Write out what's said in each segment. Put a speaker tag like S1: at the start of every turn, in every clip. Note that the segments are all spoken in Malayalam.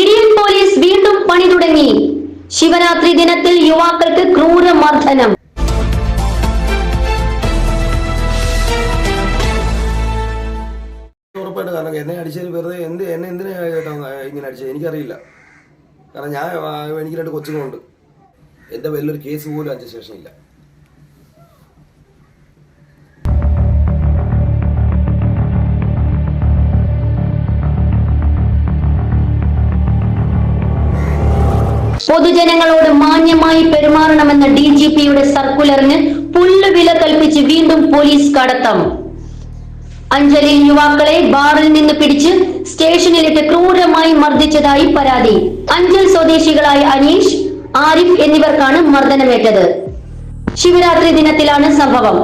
S1: ഇടിയൻ പോലീസ് വീണ്ടും പണി തുടങ്ങി. ശിവരാത്രി ദിനത്തിൽ യുവാക്കൾക്ക് ക്രൂര
S2: മർദ്ദനം കാരണം എന്നെ അടിച്ചതിന് വെറുതെ എന്ത് എന്നെ എന്തിനാ ഇങ്ങനെ അടിച്ചത്? എനിക്കറിയില്ല. കാരണം ഞാൻ എനിക്ക് രണ്ട് കൊച്ചുങ്ങളുണ്ട്. എന്റെ വലിയൊരു കേസ് പോലും അഞ്ച് സ്റ്റേഷനില്ല.
S1: പൊതുജനങ്ങളോട് മാന്യമായി പെരുമാറണമെന്ന ഡി ജി പിയുടെ സർക്കുലറിന് പുല്ലുവില കൽപ്പിച്ച് വീണ്ടും പോലീസ് കടത്തം. അഞ്ചലിൽ യുവാക്കളെ ബാറിൽ നിന്ന് പിടിച്ച് സ്റ്റേഷനിലിട്ട് ക്രൂരമായി മർദ്ദിച്ചതായി പരാതി. അഞ്ചൽ സ്വദേശികളായ അനീഷ് ആരിഫ് എന്നിവർക്കാണ് മർദ്ദനമേറ്റത്. ശിവരാത്രി ദിനത്തിലാണ് സംഭവം.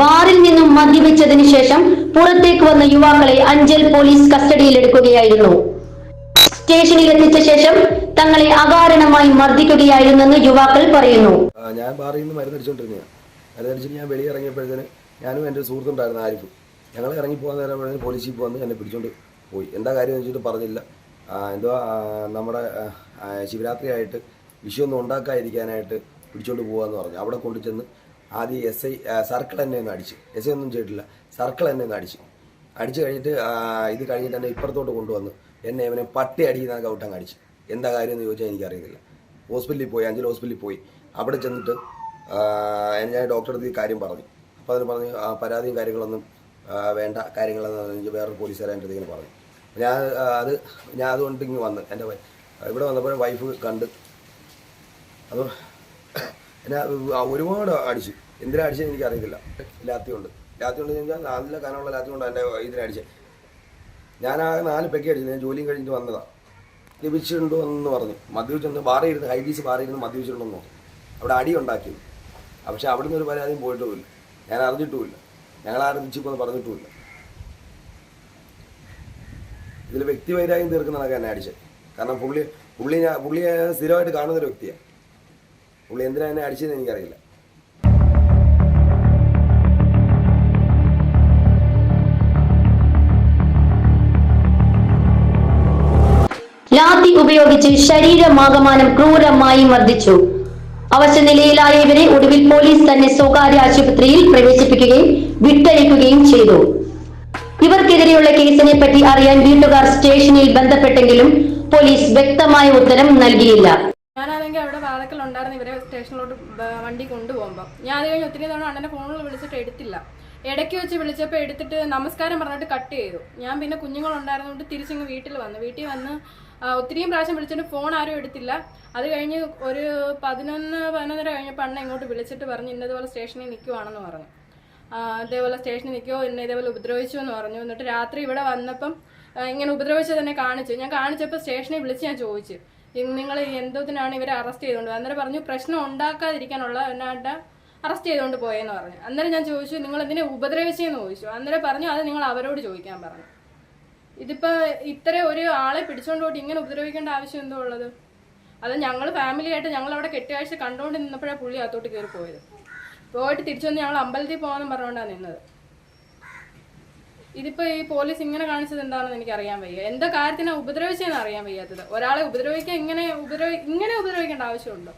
S1: ബാറിൽ നിന്നും മദ്യപിച്ചതിനു ശേഷം പുറത്തേക്ക് വന്ന യുവാക്കളെ അഞ്ചൽ പോലീസ് കസ്റ്റഡിയിലെടുക്കുകയായിരുന്നു. സ്റ്റേഷനിൽ എത്തിച്ച ശേഷം തങ്ങളെ അകാരണമായി മർദ്ദിക്കുകയായിരുന്നെന്ന് യുവാക്കൾ പറയുന്നു.
S2: ഞാൻ ബാറിൽ നിന്ന് ഞാൻ വെളിയിൽ ഇറങ്ങിയപ്പോഴത്തേന് ഞാനും എന്റെ സുഹൃത്തുണ്ടായിരുന്നു ആരിഫ്. ഞങ്ങൾ ഇറങ്ങി പോകാൻ നേരം പോലീസിൽ പോകുന്നത് എന്നെ പിടിച്ചോണ്ട് പോയി. എന്താ കാര്യം വെച്ചിട്ട് പറഞ്ഞില്ല. എന്തോ നമ്മുടെ ശിവരാത്രി ആയിട്ട് വിഷയമൊന്നും ഉണ്ടാക്കാതിരിക്കാനായിട്ട് പിടിച്ചോണ്ട് പോകാന്ന് പറഞ്ഞു. അവിടെ കൊണ്ടു ചെന്ന് ആദ്യം എസ് ഐ സർക്കിൾ എന്നെ ഒന്ന് അടിച്ചു. എസ് ഐ ഒന്നും ചെയ്തിട്ടില്ല. സർക്കിൾ എന്നെ ഒന്ന് അടിച്ചു. അടിച്ചു കഴിഞ്ഞിട്ട് ഇത് കഴിഞ്ഞിട്ട് എന്നെ ഇപ്പുറത്തോട്ട് കൊണ്ടുവന്നു എന്നെ ഇവനെ പട്ടി അടിക്കുന്ന കൗട്ടം അടിച്ചു. എന്താ കാര്യം എന്ന് ചോദിച്ചാൽ എനിക്കറിയുന്നില്ല ഹോസ്പിറ്റലിൽ പോയി അഞ്ചൽ ഹോസ്പിറ്റലിൽ പോയി. അവിടെ ചെന്നിട്ട് ഞാൻ ഡോക്ടറെ അടുത്ത് ഈ കാര്യം പറഞ്ഞു. അപ്പോൾ അതിന് പറഞ്ഞു പരാതിയും കാര്യങ്ങളൊന്നും വേണ്ട കാര്യങ്ങളെന്ന് എനിക്ക് വേറൊരു പോലീസുകാരൻ എന്റെ ഇങ്ങനെ പറഞ്ഞു. ഞാൻ അത് ഞാൻ അതുകൊണ്ട് ഇങ്ങ് വന്ന്. എന്റെ ഇവിടെ വന്നപ്പോൾ വൈഫ് കണ്ട്. അത് എന്നാ ഒരുപാട് അടിച്ചു. എന്തിനാ അടിച്ചത് എനിക്ക് അറിയത്തില്ല ലാത്തി കൊണ്ട്. ലാത്തി കൊണ്ട് കഴിഞ്ഞാൽ നല്ല കനമുള്ള ലാത്തി കൊണ്ട് എന്റെ ഞാൻ ആ നാല് പെക്കി അടിച്ചു. ഞാൻ ജോലിയും കഴിഞ്ഞിട്ട് വന്നതാണ് ലഭിച്ചിട്ടുണ്ടോ എന്ന് പറഞ്ഞു. മദ്യപിച്ചിട്ടുണ്ട് ബാറിൽ ഇരുന്ന് ഹൈബീസ് ബാറിൽ ഇരുന്ന് മദ്യപിച്ചിട്ടുണ്ടെന്ന് പറഞ്ഞു. അവിടെ അടി ഉണ്ടാക്കി. പക്ഷെ അവിടുന്ന് ഒരു പരാതിയും പോയിട്ടുമില്ല. ഞാൻ അറിഞ്ഞിട്ടുമില്ല. ഞങ്ങൾ ആരും തിരിച്ചിപ്പോൾ പറഞ്ഞിട്ടുമില്ല. ഇതിൽ വ്യക്തിവൈരാഗ്യം തീർക്കുന്നതൊക്കെ എന്നെ അടിച്ചത്. കാരണം പുള്ളി പുള്ളി ഞാൻ പുള്ളിയെ സ്ഥിരമായിട്ട് കാണുന്നൊരു വ്യക്തിയാണ്. പുള്ളി എന്തിനാ എന്നെ അടിച്ചതെന്ന് എനിക്കറിയില്ല.
S1: ലാത്തി ഉപയോഗിച്ച് ശരീരമാകമാനം ക്രൂരമായി മർദ്ദിച്ചു. അവശനിലയിലായ ഇവരെ ഒടുവിൽ പോലീസ് തന്നെ സ്വകാര്യ ആശുപത്രിയിൽ പ്രവേശിപ്പിക്കുകയും വിട്ടയക്കുകയും ചെയ്തു. ഇവർക്കെതിരെയുള്ള കേസിനെ പറ്റി അറിയാൻ വീട്ടുകാർ സ്റ്റേഷനിൽ ബന്ധപ്പെട്ടെങ്കിലും പോലീസ് വ്യക്തമായ ഉത്തരം നൽകിയില്ല.
S3: ഞാനാണെങ്കിൽ അവിടെ വാതക്കൽ ഉണ്ടായിരുന്നു. ഇവരെ സ്റ്റേഷനിലോട്ട് വണ്ടി കൊണ്ടുപോകുമ്പോൾ ഞാൻ അത് കഴിഞ്ഞ് ഒത്തിരി തവണ അണ്ണനെ ഫോണിൽ വിളിച്ചിട്ട് എടുത്തില്ല. ഇടയ്ക്ക് വെച്ച് വിളിച്ചപ്പോൾ എടുത്തിട്ട് നമസ്കാരം പറഞ്ഞിട്ട് കട്ട് ചെയ്തു. ഞാൻ പിന്നെ കുഞ്ഞുങ്ങളുണ്ടായിരുന്നുകൊണ്ട് തിരിച്ചിങ്ങ് വീട്ടിൽ വന്നു. വീട്ടിൽ വന്ന് ഒത്തിരിയും പ്രാവശ്യം വിളിച്ചിട്ട് ഫോൺ ആരും എടുത്തില്ല. അത് കഴിഞ്ഞ് ഒരു പതിനൊന്ന് പതിനൊന്നര കഴിഞ്ഞപ്പോൾ അണ്ണ ഇങ്ങോട്ട് വിളിച്ചിട്ട് പറഞ്ഞു ഇന്നതുപോലെ സ്റ്റേഷനിൽ നിൽക്കുവാണെന്ന് പറഞ്ഞു. ഇതേപോലെ സ്റ്റേഷനിൽ നിൽക്കുമോ എന്നെ ഇതേപോലെ ഉപദ്രവിച്ചു? എന്ന് പറഞ്ഞു. എന്നിട്ട് രാത്രി ഇവിടെ വന്നപ്പം ഇങ്ങനെ ഉപദ്രവിച്ചത് തന്നെ കാണിച്ചു. ഞാൻ കാണിച്ചപ്പോൾ സ്റ്റേഷനിൽ വിളിച്ച് ഞാൻ ചോദിച്ചു നിങ്ങൾ എന്തോത്തിനാണ് ഇവരെ അറസ്റ്റ് ചെയ്തുകൊണ്ട്? അന്നേരം പറഞ്ഞു പ്രശ്നം ഉണ്ടാക്കാതിരിക്കാനുള്ള എന്നാട്ട അറസ്റ്റ് ചെയ്തുകൊണ്ട് പോയെന്ന് പറഞ്ഞു. അന്നേരം ഞാൻ ചോദിച്ചു നിങ്ങൾ എന്തിനെ ഉപദ്രവിച്ചെന്ന് ചോദിച്ചു. അന്നേരം പറഞ്ഞു അത് നിങ്ങൾ അവരോട് ചോദിക്കാൻ പറഞ്ഞു. ഇതിപ്പോ ഇത്ര ഒരു ആളെ പിടിച്ചോണ്ട് പോയിട്ട് ഇങ്ങനെ ഉപദ്രവിക്കേണ്ട ആവശ്യം എന്തോ ഉള്ളത്? അത് ഞങ്ങൾ ഫാമിലി ആയിട്ട് ഞങ്ങൾ അവിടെ കെട്ടിയാഴ്ച കണ്ടുകൊണ്ട് നിന്നപ്പോഴാണ് പുള്ളി അകത്തോട്ട് കയറി പോയത്. പോയിട്ട് തിരിച്ചു വന്ന് ഞങ്ങൾ അമ്പലത്തിൽ പോകാമെന്ന് പറഞ്ഞുകൊണ്ടാണ് നിന്നത്. ഇതിപ്പോ ഈ പോലീസ് ഇങ്ങനെ കാണിച്ചത് എന്താണെന്ന് എനിക്ക് അറിയാൻ വയ്യ. എന്താ കാര്യത്തിനാ ഉപദ്രവിച്ചതെന്ന് അറിയാൻ വയ്യാത്തത്? ഒരാളെ ഉപദ്രവിക്കാൻ ഇങ്ങനെ ഉപദ്രവി ഇങ്ങനെ ഉപദ്രവിക്കേണ്ട ആവശ്യമുണ്ടോ?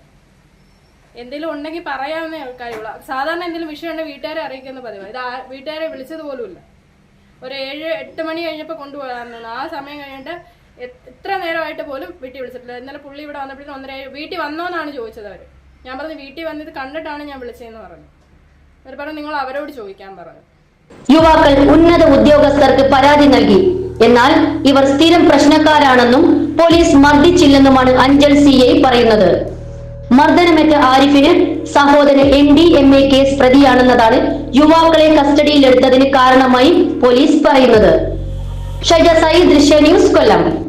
S3: എന്തെങ്കിലും ഉണ്ടെങ്കിൽ പറയാവുന്ന കാര്യമുള്ള സാധാരണ എന്തെങ്കിലും വിഷയം ഉണ്ടെങ്കിൽ വീട്ടുകാരെ അറിയിക്കുന്ന പതിവ്. ഇത് വീട്ടുകാരെ വിളിച്ചത് പോലുമില്ല. ഒരു ഏഴ് എട്ട് മണി കഴിഞ്ഞപ്പോൾ കൊണ്ടുപോകാറുണ്ട് ആ സമയം കഴിഞ്ഞിട്ട് എത്ര നേരമായിട്ട് പോലും വീട്ടിൽ വിളിച്ചിട്ടില്ല. ഇന്നലെ പുള്ളി ഇവിടെ വന്നപ്പോഴത്തേക്കും ഒന്നര വീട്ടിൽ വന്നോന്നാണ് ചോദിച്ചത് അവർ ഞാൻ പറഞ്ഞു വീട്ടിൽ വന്നിത് കണ്ടിട്ടാണ് ഞാൻ വിളിച്ചതെന്ന് പറഞ്ഞു. അവർ പറഞ്ഞു നിങ്ങൾ അവരോട് ചോദിക്കാൻ പറഞ്ഞു.
S1: യുവാക്കൾ ഉന്നത ഉദ്യോഗസ്ഥർക്ക് പരാതി നൽകി. എന്നാൽ ഇവർ സ്ഥിരം പ്രശ്നക്കാരാണെന്നും പോലീസ് മർദ്ദിച്ചില്ലെന്നുമാണ് അഞ്ചൽ സി ഐ പറയുന്നത്. മർദ്ദനമേറ്റ ആരിഫിന് സഹോദരൻ M D M A case പ്രതിയാണെന്നതാണ് യുവാക്കളെ കസ്റ്റഡിയിലെടുത്തതിന് കാരണമായി പോലീസ് പറയുന്നത്. ഷജ സയ്യിദ് ദൃശ്യ ന്യൂസ് കൊല്ലം.